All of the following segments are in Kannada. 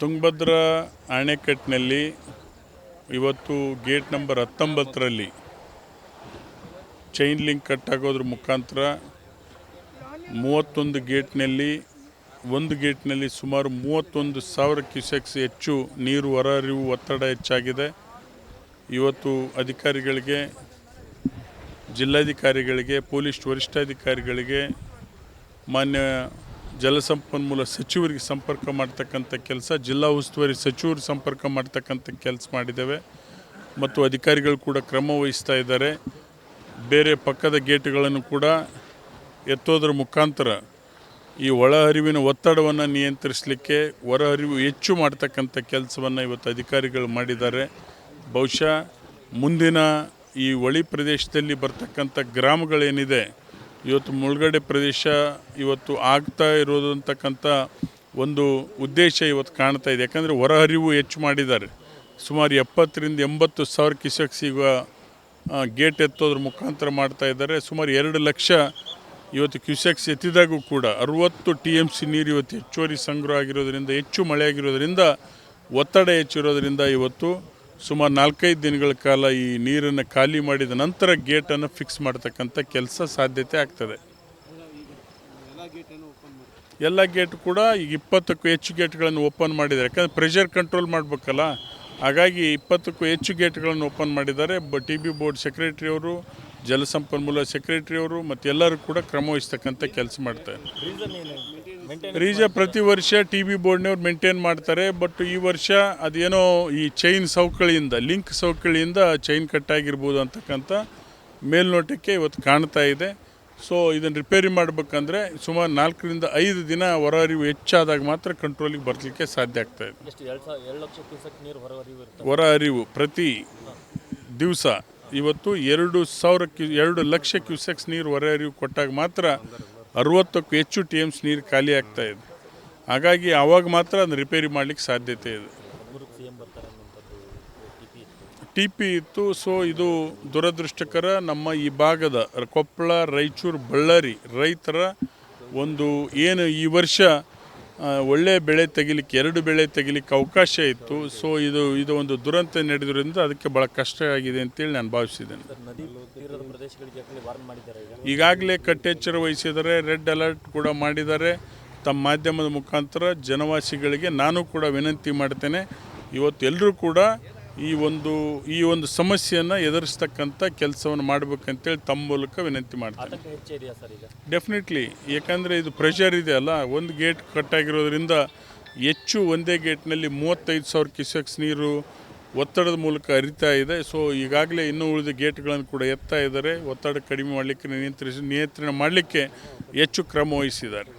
ತುಂಗಭದ್ರಾ ಅಣೆಕಟ್ಟಿನಲ್ಲಿ ಇವತ್ತು ಗೇಟ್ ನಂಬರ್ ಹತ್ತೊಂಬತ್ತರಲ್ಲಿ ಚೈನ್ ಲಿಂಕ್ ಕಟ್ ಆಗೋದ್ರ ಮುಖಾಂತರ ಮೂವತ್ತೊಂದು ಗೇಟ್ನಲ್ಲಿ, ಒಂದು ಗೇಟ್ನಲ್ಲಿ ಸುಮಾರು ಮೂವತ್ತೊಂದು ಸಾವಿರ ಕ್ಯೂಸೆಕ್ಸ್ ಹೆಚ್ಚು ನೀರು ಹೊರಹರಿವು ಒತ್ತಡ ಹೆಚ್ಚಾಗಿದೆ. ಇವತ್ತು ಅಧಿಕಾರಿಗಳಿಗೆ, ಜಿಲ್ಲಾಧಿಕಾರಿಗಳಿಗೆ, ಪೊಲೀಸ್ ವರಿಷ್ಠಾಧಿಕಾರಿಗಳಿಗೆ ಮಾನ್ಯ ಜಲಸಂಪನ್ಮೂಲ ಸಚಿವರಿಗೆ ಸಂಪರ್ಕ ಮಾಡ್ತಕ್ಕಂಥ ಕೆಲಸ, ಜಿಲ್ಲಾ ಉಸ್ತುವಾರಿ ಸಚಿವರು ಸಂಪರ್ಕ ಮಾಡ್ತಕ್ಕಂಥ ಕೆಲಸ ಮಾಡಿದ್ದೇವೆ. ಮತ್ತು ಅಧಿಕಾರಿಗಳು ಕೂಡ ಕ್ರಮ ವಹಿಸ್ತಾ ಇದ್ದಾರೆ. ಬೇರೆ ಪಕ್ಕದ ಗೇಟ್ಗಳನ್ನು ಕೂಡ ಎತ್ತೋದ್ರ ಮುಖಾಂತರ ಈ ಒಳಹರಿವಿನ ಒತ್ತಡವನ್ನು ನಿಯಂತ್ರಿಸಲಿಕ್ಕೆ ಹೊರಹರಿವು ಹೆಚ್ಚು ಮಾಡ್ತಕ್ಕಂಥ ಕೆಲಸವನ್ನು ಇವತ್ತು ಅಧಿಕಾರಿಗಳು ಮಾಡಿದ್ದಾರೆ. ಬಹುಶಃ ಮುಂದಿನ ಈ ಒಳಿ ಪ್ರದೇಶದಲ್ಲಿ ಬರ್ತಕ್ಕಂಥ ಗ್ರಾಮಗಳೇನಿದೆ ಇವತ್ತು ಮುಳುಗಡೆ ಪ್ರದೇಶ ಇವತ್ತು ಆಗ್ತಾ ಇರೋದು ಅಂತಕ್ಕಂಥ ಒಂದು ಉದ್ದೇಶ ಇವತ್ತು ಕಾಣ್ತಾ ಇದೆ. ಯಾಕಂದರೆ ಹೊರಹರಿವು ಹೆಚ್ಚು ಮಾಡಿದ್ದಾರೆ. ಸುಮಾರು ಎಪ್ಪತ್ತರಿಂದ ಎಂಬತ್ತು ಸಾವಿರ ಕಿಸಕ್ ಸಿಗುವ ಗೇಟ್ ಎತ್ತೋದ್ರ ಮುಖಾಂತರ ಮಾಡ್ತಾ ಇದ್ದಾರೆ. ಸುಮಾರು ಎರಡು ಲಕ್ಷ ಇವತ್ತು ಕ್ಯೂಸೆಕ್ಸ್ ಎತ್ತಿದಾಗೂ ಕೂಡ ಅರುವತ್ತು ಟಿ ಎಂ ಸಿ ನೀರು ಇವತ್ತು ಹೆಚ್ಚುವರಿ ಸಂಗ್ರಹ ಆಗಿರೋದ್ರಿಂದ, ಹೆಚ್ಚು ಮಳೆ ಆಗಿರೋದ್ರಿಂದ ಒತ್ತಡ ಹೆಚ್ಚಿರೋದರಿಂದ ಇವತ್ತು ಸುಮಾರು ನಾಲ್ಕೈದು ದಿನಗಳ ಕಾಲ ಈ ನೀರನ್ನು ಖಾಲಿ ಮಾಡಿದ ನಂತರ ಗೇಟನ್ನು ಫಿಕ್ಸ್ ಮಾಡ್ತಕ್ಕಂಥ ಕೆಲಸ ಸಾಧ್ಯತೆ ಆಗ್ತದೆ. ಎಲ್ಲ ಗೇಟ್ ಕೂಡ ಈಗ ಇಪ್ಪತ್ತಕ್ಕೂ ಹೆಚ್ಚು ಗೇಟ್ಗಳನ್ನು ಓಪನ್ ಮಾಡಿದ್ದಾರೆ. ಯಾಕಂದರೆ ಪ್ರೆಷರ್ ಕಂಟ್ರೋಲ್ ಮಾಡಬೇಕಲ್ಲ, ಹಾಗಾಗಿ ಇಪ್ಪತ್ತಕ್ಕೂ ಹೆಚ್ಚು ಗೇಟ್ಗಳನ್ನು ಓಪನ್ ಮಾಡಿದ್ದಾರೆ. ಬ ಟಿ ಬಿ ಬೋರ್ಡ್ ಸೆಕ್ರೆಟ್ರಿಯವರು ಜಲಸಂಪನ್ಮೂಲ ಸೆಕ್ರೆಟ್ರಿಯವರು ಮತ್ತು ಎಲ್ಲರೂ ಕೂಡ ಕ್ರಮವಹಿಸ್ತಕ್ಕಂಥ ಕೆಲಸ ಮಾಡ್ತಾರೆ ರೀಜ ಪ್ರತಿ ವರ್ಷ ಟಿ ವಿ ಬೋರ್ಡ್ನವ್ರು ಮೇಂಟೈನ್ ಮಾಡ್ತಾರೆ ಬಟ್ ಈ ವರ್ಷ ಅದೇನೋ ಈ ಚೈನ್ ಸೌಕಳಿಯಿಂದ ಲಿಂಕ್ ಸೌಕಳಿಯಿಂದ ಚೈನ್ ಕಟ್ಟಾಗಿರ್ಬೋದು ಅಂತಕ್ಕಂಥ ಮೇಲ್ನೋಟಕ್ಕೆ ಇವತ್ತು ಕಾಣ್ತಾ ಇದೆ. ಸೊ ಇದನ್ನು ರಿಪೇರಿ ಮಾಡಬೇಕಂದ್ರೆ ಸುಮಾರು ನಾಲ್ಕರಿಂದ ಐದು ದಿನ ಹೊರಹರಿವು ಹೆಚ್ಚಾದಾಗ ಮಾತ್ರ ಕಂಟ್ರೋಲಿಗೆ ಬರಲಿಕ್ಕೆ ಸಾಧ್ಯ ಆಗ್ತಾ ಇದೆ. ಹೊರ ಹೊರಹರಿವು ಪ್ರತಿ ದಿವಸ. ಇವತ್ತು ಎರಡು ಸಾವಿರ ಕ್ಯೂ ಎರಡು ಲಕ್ಷ ಕ್ಯೂಸೆಕ್ಸ್ ನೀರು ಹೊರಹರಿವು ಕೊಟ್ಟಾಗ ಮಾತ್ರ ಅರುವತ್ತಕ್ಕೂ ಹೆಚ್ಚು ಟಿ ಎಮ್ಸ್ ನೀರು ಖಾಲಿ ಆಗ್ತಾ ಇದೆ. ಹಾಗಾಗಿ ಆವಾಗ ಮಾತ್ರ ಅದನ್ನು ರಿಪೇರಿ ಮಾಡಲಿಕ್ಕೆ ಸಾಧ್ಯತೆ ಇದೆ. ಟಿ ಪಿ ಇತ್ತು. ಸೊ ಇದು ದುರದೃಷ್ಟಕರ ನಮ್ಮ ಈ ಭಾಗದ ಕೊಪ್ಪಳ, ರಾಯಚೂರು, ಬಳ್ಳಾರಿ ರೈತರ ಒಂದು ಏನು ಈ ವರ್ಷ ಒಳ್ಳೆ ಬೆಳೆ ತೆಗಿಲಿಕ್ಕೆ ಎರಡು ಬೆಳೆ ತೆಗಿಲಿಕ್ಕೆ ಅವಕಾಶ ಇತ್ತು. ಸೊ ಇದು ಇದು ಒಂದು ದುರಂತ ನಡೆದಿರೋದ್ರಿಂದ ಅದಕ್ಕೆ ಭಾಳ ಕಷ್ಟ ಆಗಿದೆ ಅಂತೇಳಿ ನಾನು ಭಾವಿಸಿದ್ದೇನೆ. ಈಗಾಗಲೇ ಕಟ್ಟೆಚ್ಚರ ವಹಿಸಿದರೆ ರೆಡ್ ಅಲರ್ಟ್ ಕೂಡ ಮಾಡಿದ್ದಾರೆ. ತಮ್ಮ ಮಾಧ್ಯಮದ ಮುಖಾಂತರ ಜನವಾಸಿಗಳಿಗೆ ನಾನು ಕೂಡ ವಿನಂತಿ ಮಾಡ್ತೇನೆ. ಇವತ್ತು ಎಲ್ಲರೂ ಕೂಡ ಈ ಒಂದು ಈ ಒಂದು ಸಮಸ್ಯೆಯನ್ನು ಎದುರಿಸ್ತಕ್ಕಂಥ ಕೆಲಸವನ್ನು ಮಾಡಬೇಕಂತೇಳಿ ತಮ್ಮ ಮೂಲಕ ವಿನಂತಿ ಮಾಡ್ತಾರೆ ಡೆಫಿನೆಟ್ಲಿ ಯಾಕಂದರೆ ಇದು ಪ್ರೆಷರ್ ಇದೆ ಅಲ್ಲ. ಒಂದು ಗೇಟ್ ಕಟ್ಟಾಗಿರೋದ್ರಿಂದ ಹೆಚ್ಚು ಒಂದೇ ಗೇಟ್ನಲ್ಲಿ ಮೂವತ್ತೈದು ಸಾವಿರ ಕ್ಯೂಸೆಕ್ಸ್ ನೀರು ಒತ್ತಡದ ಮೂಲಕ ಹರಿತಾ ಇದೆ. ಸೊ ಈಗಾಗಲೇ ಇನ್ನೂ ಉಳಿದ ಗೇಟ್ಗಳನ್ನು ಕೂಡ ಎತ್ತಾ ಇದ್ದಾರೆ. ಒತ್ತಡ ಕಡಿಮೆ ಮಾಡಲಿಕ್ಕೆ ನಿಯಂತ್ರಿಸಿ ನಿಯಂತ್ರಣ ಮಾಡಲಿಕ್ಕೆ ಹೆಚ್ಚು ಕ್ರಮ ವಹಿಸಿದ್ದಾರೆ.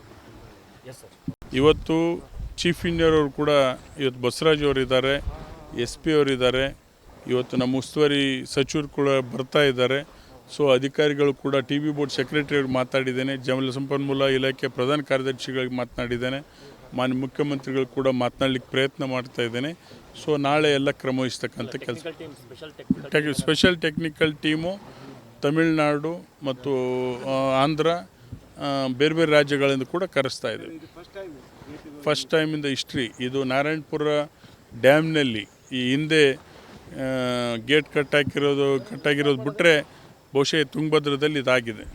ಇವತ್ತು ಚೀಫ್ ಇಂಜಿನಿಯರ್ ಅವರು ಕೂಡ ಇವತ್ತು ಬಸವರಾಜ್ ಅವರು ಇದ್ದಾರೆ ಎಸ್ ಪಿ ಅವರು ಇದ್ದಾರೆ. ಇವತ್ತು ನಮ್ಮ ಉಸ್ತುವಾರಿ ಸಚಿವರು ಕೂಡ ಬರ್ತಾ ಇದ್ದಾರೆ. ಸೊ ಅಧಿಕಾರಿಗಳು ಕೂಡ ಟಿ ವಿ ಬೋರ್ಡ್ ಸೆಕ್ರೆಟರಿ ಅವ್ರಿಗೆ ಮಾತಾಡಿದ್ದೇನೆ ಜಮಲ ಸಂಪನ್ಮೂಲ ಇಲಾಖೆ ಪ್ರಧಾನ ಕಾರ್ಯದರ್ಶಿಗಳಿಗೆ ಮಾತನಾಡಿದ್ದೇನೆ ಮಾನ್ಯ ಮುಖ್ಯಮಂತ್ರಿಗಳು ಕೂಡ ಮಾತನಾಡಲಿಕ್ಕೆ ಪ್ರಯತ್ನ ಮಾಡ್ತಾ ಇದ್ದೇನೆ. ಸೊ ನಾಳೆ ಎಲ್ಲ ಕ್ರಮ ವಹಿಸ್ತಕ್ಕಂಥ ಕೆಲಸ. Technical team special technical team Tamil Nadu ಮತ್ತು ಆಂಧ್ರ ಬೇರೆ ಬೇರೆ ರಾಜ್ಯಗಳಿಂದ ಕೂಡ ಕರೆಸ್ತಾ ಇದ್ದೇವೆ. First time in the history ಇದು ನಾರಾಯಣಪುರ ಡ್ಯಾಮ್ನಲ್ಲಿ ಈ ಹಿಂದೆ ಗೇಟ್ ಕಟ್ಟಾಕಿರೋದು ಕಟ್ಟಾಗಿರೋದು ಬಿಟ್ಟರೆ ಬಹುಶಃ ತುಂಗಭದ್ರದಲ್ಲಿ ಇದಾಗಿದೆ.